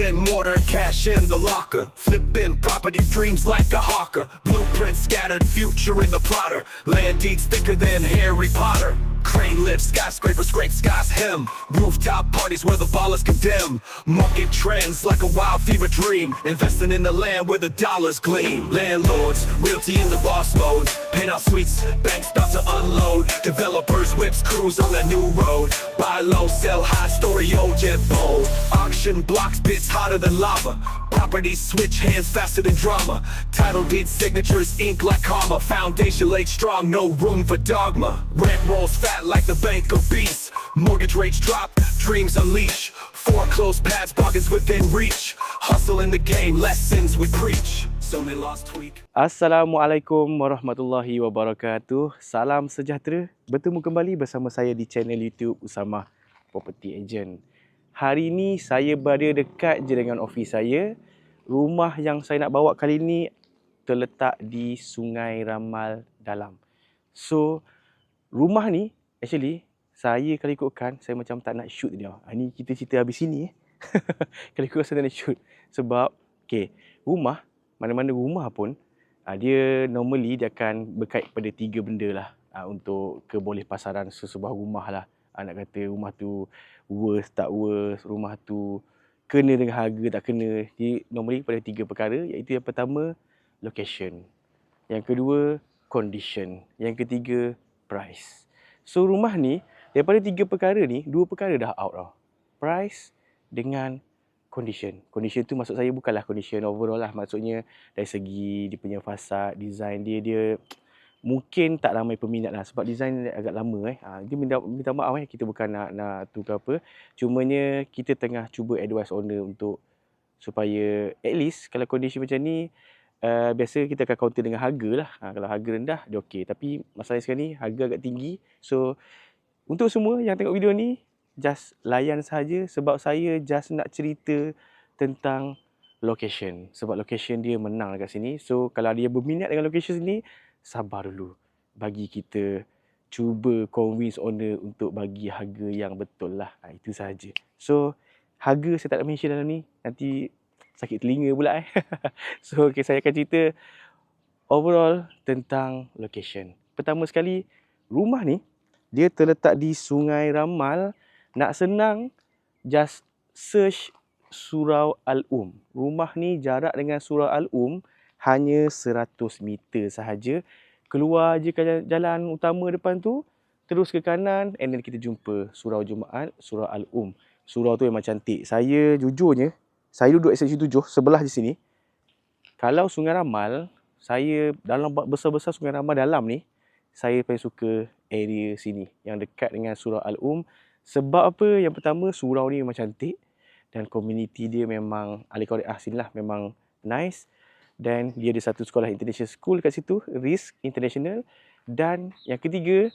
and mortar, cash in the locker. Flipping property dreams like a hawker. Blueprint scattered, future in the plotter. Land deeds thicker than Harry Potter. Crane lifts, skyscraper scrape skies hem. Rooftop parties where the ballers condemn. Market trends like a wild fever dream. Investing in the land where the dollars gleam. Landlords, realty in the boss mode. Penthouse suites, banks about to unload. Developers, whips, crews on a new road. Buy low, sell high, story old, jet bold. Auction blocks, bits hotter than lava. Properties switch hands faster than drama. Title deed signatures, ink like karma. Foundation laid strong, no room for dogma. Rent rolls fat like the bank of beasts. Mortgage rates drop, dreams unleash. Foreclosed pads, bargains within reach. Hustle in the game, lessons we preach. Assalamualaikum warahmatullahi wabarakatuh. Salam sejahtera. Bertemu kembali bersama saya di channel YouTube Usama Property Agent. Hari ini saya berada dekat je dengan office saya. Rumah yang saya nak bawa kali ini terletak di Sungai Ramal Dalam. So, rumah ni actually saya kalau ikutkan saya macam tak nak shoot dia. Ha, ni kita cerita habis sini eh. kalau ikutkan saya tak nak shoot. Sebab, okay, rumah, mana-mana rumah pun, uh, dia normally dia akan berkait pada tiga benda lah uh, untuk keboleh pasaran sesebuah rumah lah. Uh, nak kata rumah tu worth tak worth, rumah tu kena dengan harga tak kena. Jadi normally pada tiga perkara iaitu yang pertama location. Yang kedua condition. Yang ketiga price. So rumah ni daripada tiga perkara ni, dua perkara dah out tau. Price dengan condition. Condition tu maksud saya bukanlah condition overall lah. Maksudnya dari segi dia punya fasad, design dia, dia mungkin tak ramai peminat lah. Sebab design agak lama eh. Ha, dia minta, minta maaf eh. Kita bukan nak, nak tu ke apa. Cumanya kita tengah cuba advice owner untuk supaya at least kalau condition macam ni Uh, biasa kita akan counter dengan harga lah. Ha, kalau harga rendah, dia okey. Tapi masalah sekarang ni, harga agak tinggi. So, untuk semua yang tengok video ni, just layan saja sebab saya just nak cerita tentang location. Sebab location dia menang dekat sini. So, kalau dia berminat dengan location sini, sabar dulu. Bagi kita cuba convince owner untuk bagi harga yang betul lah. Ha, itu saja. So, harga saya tak nak mention dalam ni. Nanti sakit telinga pula eh. so, okay, saya akan cerita overall tentang location. Pertama sekali, rumah ni dia terletak di Sungai Ramal. Nak senang, just search Surau Al-Um. Rumah ni jarak dengan Surau Al-Um hanya 100 meter sahaja. Keluar je ke jalan utama depan tu, terus ke kanan and then kita jumpa Surau Jumaat, Surau Al-Um. Surau tu memang cantik. Saya jujurnya, saya duduk seksi 7 sebelah di sini. Kalau Sungai Ramal, saya dalam besar-besar Sungai Ramal dalam ni, saya paling suka area sini yang dekat dengan Surau Al-Um. Sebab apa? Yang pertama, surau ni memang cantik dan komuniti dia memang ahli Korea sini lah memang nice dan dia ada satu sekolah international school kat situ, RISK International dan yang ketiga,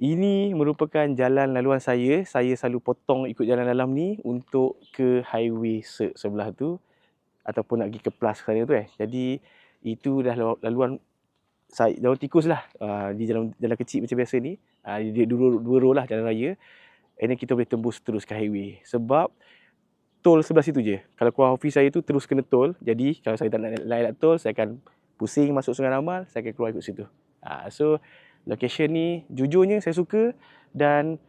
ini merupakan jalan laluan saya. Saya selalu potong ikut jalan dalam ni untuk ke highway se sebelah tu ataupun nak pergi ke plus sana tu eh. Jadi itu dah laluan saya jalan tikus lah uh, di jalan jalan kecil macam biasa ni. Uh, dia dua, dua row lah jalan raya. Then kita boleh tembus terus ke highway. Sebab tol sebelah situ je. Kalau keluar office saya tu terus kena tol. Jadi kalau saya tak nak naik tol, saya akan pusing masuk Sungai Ramal, saya akan keluar ikut situ. Uh, so location ni jujurnya saya suka dan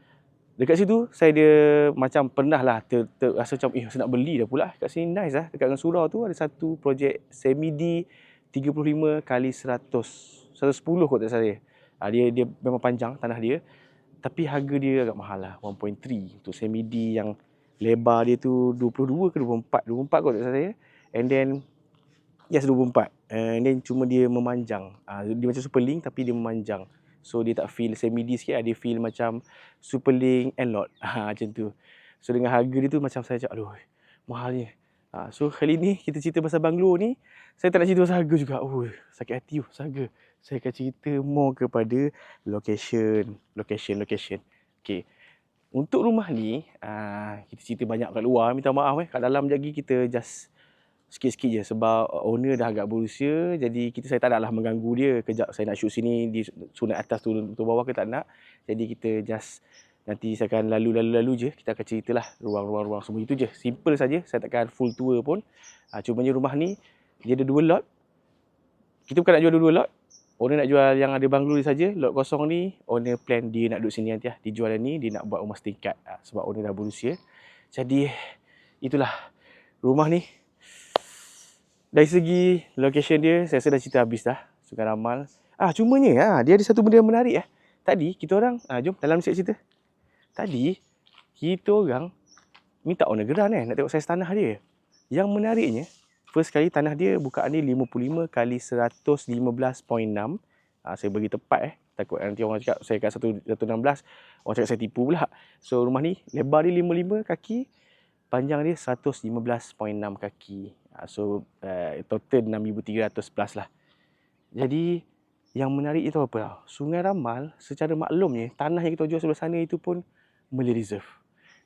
dekat situ saya dia macam pernah lah ter, ter, rasa macam eh saya nak beli dah pula kat sini nice lah dekat dengan surau tu ada satu projek semi D 35 kali 100 110 kot tak saya ha, dia dia memang panjang tanah dia tapi harga dia agak mahal lah 1.3 untuk semi D yang lebar dia tu 22 ke 24 24 kot tak saya and then yes 24 and then cuma dia memanjang ha, dia macam super link tapi dia memanjang So dia tak feel semi-D sikit lah. Dia feel macam Superlink and lot. Ha, macam tu. So dengan harga dia tu macam saya cakap, aduh mahalnya. Ha, so kali ni kita cerita pasal banglo ni. Saya tak nak cerita pasal harga juga. Oh, sakit hati oh, harga. Saya akan cerita more kepada location. Location, location. Okay. Untuk rumah ni, uh, kita cerita banyak kat luar. Minta maaf eh. Kat dalam lagi kita just sikit-sikit je sebab owner dah agak berusia jadi kita saya tak naklah mengganggu dia kejap saya nak shoot sini di sunat atas tu tu bawah ke tak nak jadi kita just Nanti saya akan lalu-lalu-lalu je. Kita akan ceritalah ruang-ruang-ruang semua itu je. Simple saja. Saya takkan full tour pun. Ha, cumanya rumah ni dia ada dua lot. Kita bukan nak jual dua-dua lot. Owner nak jual yang ada banglo ni saja. Lot kosong ni owner plan dia nak duduk sini nanti lah. Dijual ni dia nak buat rumah setingkat. Ha, sebab owner dah berusia. Jadi itulah rumah ni. Dari segi location dia saya rasa dah cerita habis dah. Sungai Ramal. Ah cumanya ah dia ada satu benda yang menarik eh. Tadi kita orang ah jom dalam sikit cerita. Tadi kita orang minta owner geran eh nak tengok saiz tanah dia. Yang menariknya first kali tanah dia bukaan dia 55 kali 115.6. Ah saya bagi tepat eh. Takut nanti orang cakap saya kat 116 orang cakap saya tipu pula. So rumah ni lebar dia 55 kaki, panjang dia 115.6 kaki. Ah, so uh, total 6300 plus lah. Jadi yang menarik itu apa? Sungai Ramal secara maklumnya tanah yang kita jual sebelah sana itu pun Malay Reserve.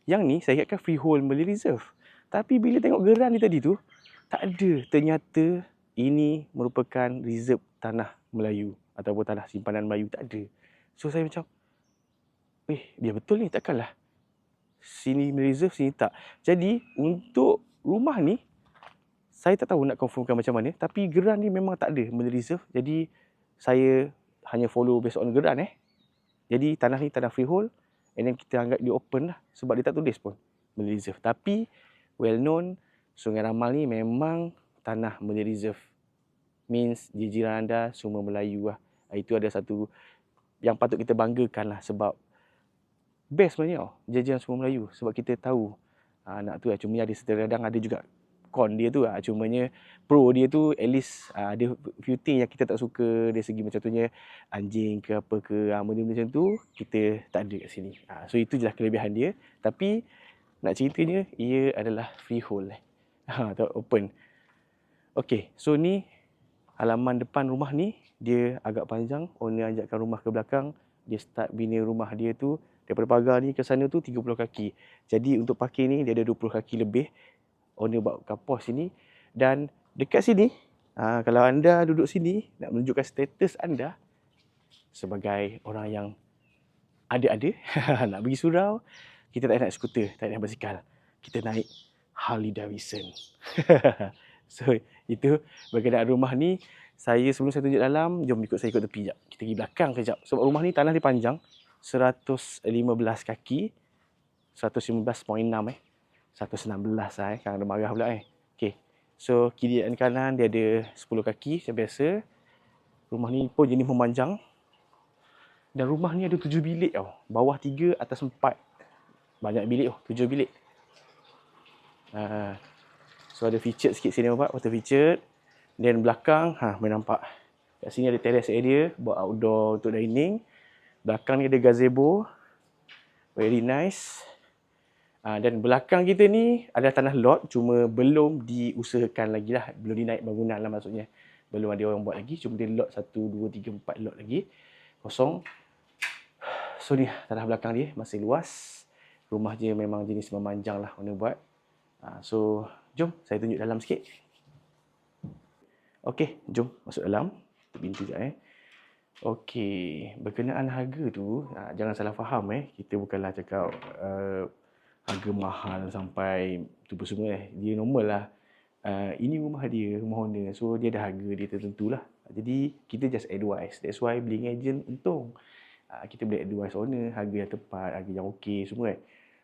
Yang ni saya ingatkan freehold Malay Reserve. Tapi bila tengok geran ni tadi tu, tak ada. Ternyata ini merupakan reserve tanah Melayu ataupun tanah simpanan Melayu. Tak ada. So saya macam, eh biar betul ni takkanlah. Sini Reserve, sini tak. Jadi untuk rumah ni, saya tak tahu nak confirmkan macam mana. Tapi geran ni memang tak ada Malay Reserve. Jadi saya hanya follow based on geran eh. Jadi tanah ni tanah freehold and then kita anggap dia open lah sebab dia tak tulis pun Malay Reserve. Tapi well known Sungai Ramal ni memang tanah Malay Reserve. Means jiran anda semua Melayu lah. Itu ada satu yang patut kita banggakan lah sebab best sebenarnya oh, jajaran semua Melayu sebab kita tahu ah, anak tu lah. Cuma ada kadang ada juga con dia tu lah. Cumanya pro dia tu at least ada few thing yang kita tak suka dari segi macam contohnya anjing ke apa ke benda macam tu kita tak ada kat sini. So itu je lah kelebihan dia. Tapi nak ceritanya ia adalah freehold eh. Ha, atau open. Okay, so ni halaman depan rumah ni dia agak panjang. Owner ajakkan rumah ke belakang. Dia start bina rumah dia tu daripada pagar ni ke sana tu 30 kaki. Jadi untuk parking ni dia ada 20 kaki lebih owner buat kapos sini dan dekat sini aa, kalau anda duduk sini nak menunjukkan status anda sebagai orang yang ada-ada nak pergi surau kita tak nak skuter tak nak basikal kita naik Harley Davidson so itu berkenaan rumah ni saya sebelum saya tunjuk dalam jom ikut saya ikut tepi jap kita pergi belakang kejap sebab rumah ni tanah dia panjang 115 kaki 115.6 eh 116 lah eh. Kan ada marah pula eh. Okay. So kiri dan kanan dia ada 10 kaki macam biasa. Rumah ni pun jenis memanjang. Dan rumah ni ada 7 bilik tau. Bawah 3, atas 4. Banyak bilik oh, 7 bilik. Uh, so ada feature sikit sini nampak, water feature. Dan belakang, ha, boleh nampak. Kat sini ada terrace area buat outdoor untuk dining. Belakang ni ada gazebo. Very nice. Uh, dan belakang kita ni ada tanah lot cuma belum diusahakan lagi lah. Belum dinaik bangunan lah maksudnya. Belum ada orang buat lagi. Cuma dia lot 1, 2, 3, 4 lot lagi. Kosong. So ni tanah belakang dia masih luas. Rumah dia memang jenis memanjang lah mana buat. Uh, so jom saya tunjuk dalam sikit. Okey, jom masuk dalam. Pintu sekejap eh. Okey, berkenaan harga tu, uh, jangan salah faham eh. Kita bukanlah cakap uh, harga mahal sampai tu pun semua eh. Dia normal lah. Uh, ini rumah dia, rumah owner. So dia ada harga dia tertentu lah. Jadi kita just advice. That's why being agent untung. Uh, kita boleh advice owner, harga yang tepat, harga yang okey semua eh.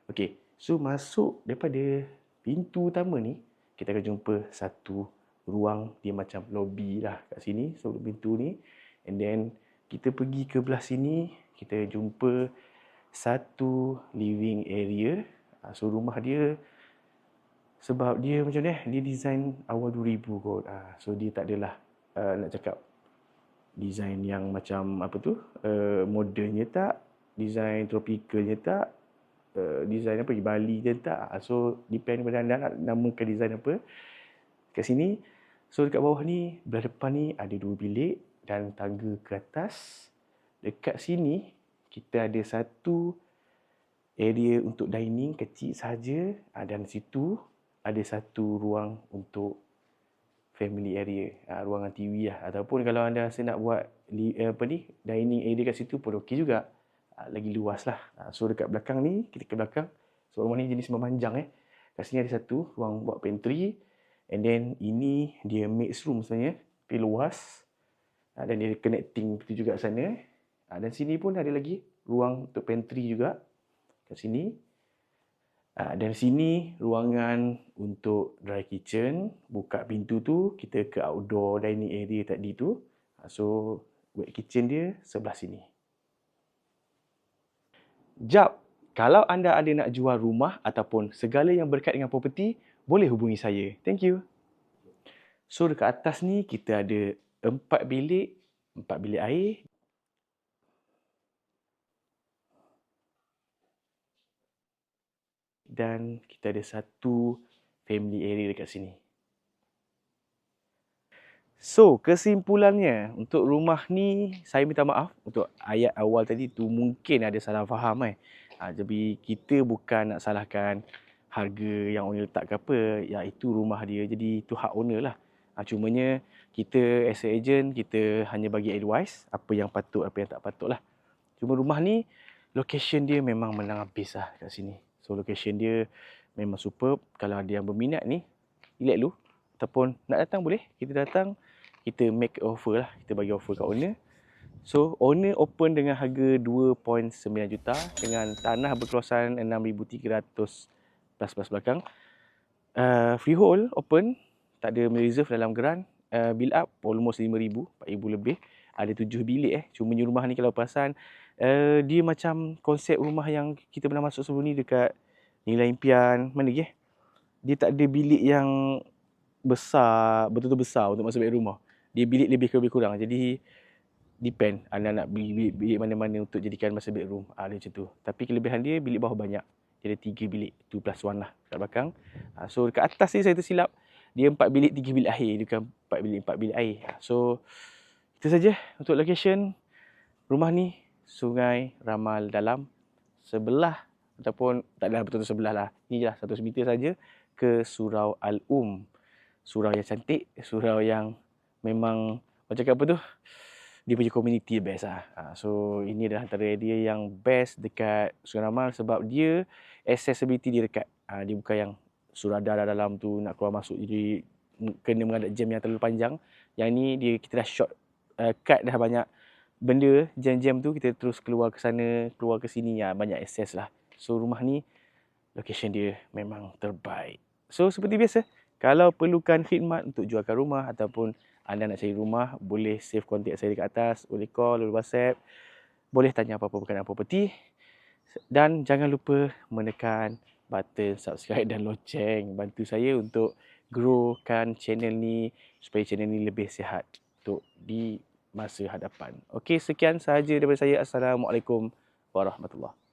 Okay, so masuk daripada pintu utama ni, kita akan jumpa satu ruang dia macam lobby lah kat sini. So pintu ni. And then kita pergi ke belah sini, kita jumpa satu living area Ha, so rumah dia sebab dia macam ni eh, dia design awal 2000 kot. Ha, so dia tak adalah uh, nak cakap design yang macam apa tu modernnya tak, design tropicalnya tak, uh, design apa di Bali je tak. Ha, so depend pada anda nak namakan design apa. Kat sini so dekat bawah ni belah depan ni ada dua bilik dan tangga ke atas. Dekat sini kita ada satu area untuk dining kecil saja ah, dan situ ada satu ruang untuk family area, ah, ruangan TV lah. Ataupun kalau anda rasa nak buat eh, apa ni, dining area kat situ pun okey juga. Uh, lagi luas lah. Uh, so dekat belakang ni, kita ke belakang. So rumah ni jenis memanjang eh. Kat sini ada satu ruang buat pantry. And then ini dia mixed room sebenarnya. Tapi luas. Uh, dan dia connecting itu juga sana. Uh, dan sini pun ada lagi ruang untuk pantry juga. Kat sini. Dan sini ruangan untuk dry kitchen. Buka pintu tu, kita ke outdoor dining area tadi tu. So, wet kitchen dia sebelah sini. Jap, kalau anda ada nak jual rumah ataupun segala yang berkait dengan properti, boleh hubungi saya. Thank you. So, dekat atas ni kita ada empat bilik, empat bilik air dan kita ada satu family area dekat sini. So, kesimpulannya untuk rumah ni saya minta maaf untuk ayat awal tadi tu mungkin ada salah faham eh. Ha, jadi kita bukan nak salahkan harga yang owner letak ke apa, ya itu rumah dia. Jadi itu hak owner lah. Ha, cumanya kita as a agent kita hanya bagi advice apa yang patut apa yang tak patut lah. Cuma rumah ni location dia memang menang habis lah kat sini. So location dia memang superb. Kalau ada yang berminat ni, relax dulu. Ataupun nak datang boleh. Kita datang, kita make offer lah. Kita bagi offer kat owner. So owner open dengan harga 2.9 juta dengan tanah berkeluasan 6,300 plus plus belakang. Uh, freehold open, tak ada reserve dalam geran. Uh, build up almost 5,000, 4,000 lebih. Ada 7 bilik eh. Cuma rumah ni kalau perasan uh, dia macam konsep rumah yang kita pernah masuk sebelum ni dekat Nilai Impian. Mana lagi eh? Dia tak ada bilik yang besar, betul-betul besar untuk masuk bilik rumah. Dia bilik lebih lebih kurang. Jadi depend anda nak beli bilik, bilik mana-mana untuk jadikan masa bilik room. Ah, dia macam tu. Tapi kelebihan dia bilik bawah banyak. Ada tiga bilik. tu plus one lah kat belakang. Ah, so dekat atas ni saya tersilap. Dia empat bilik, tiga bilik air. Dia bukan empat bilik, empat bilik air. So itu saja untuk location rumah ni Sungai Ramal Dalam sebelah ataupun tak ada betul-betul sebelah lah. Je lah satu meter saja ke Surau Al-Um. Surau yang cantik, surau yang memang macam cakap apa tu? Dia punya community best lah. Ha, so ini adalah antara dia yang best dekat Sungai Ramal sebab dia accessibility dia dekat. Ha, dia bukan yang surada dalam tu nak keluar masuk jadi kena mengadap jam yang terlalu panjang. Yang ni dia kita dah short uh, cut dah banyak benda jam-jam tu kita terus keluar ke sana, keluar ke sini ya banyak akses lah. So rumah ni location dia memang terbaik. So seperti biasa, kalau perlukan khidmat untuk jualkan rumah ataupun anda nak cari rumah, boleh save kontak saya dekat atas, boleh call, boleh WhatsApp, boleh tanya apa-apa berkenaan property dan jangan lupa menekan button subscribe dan loceng bantu saya untuk growkan channel ni supaya channel ni lebih sihat untuk di masa hadapan. Okey, sekian sahaja daripada saya. Assalamualaikum warahmatullahi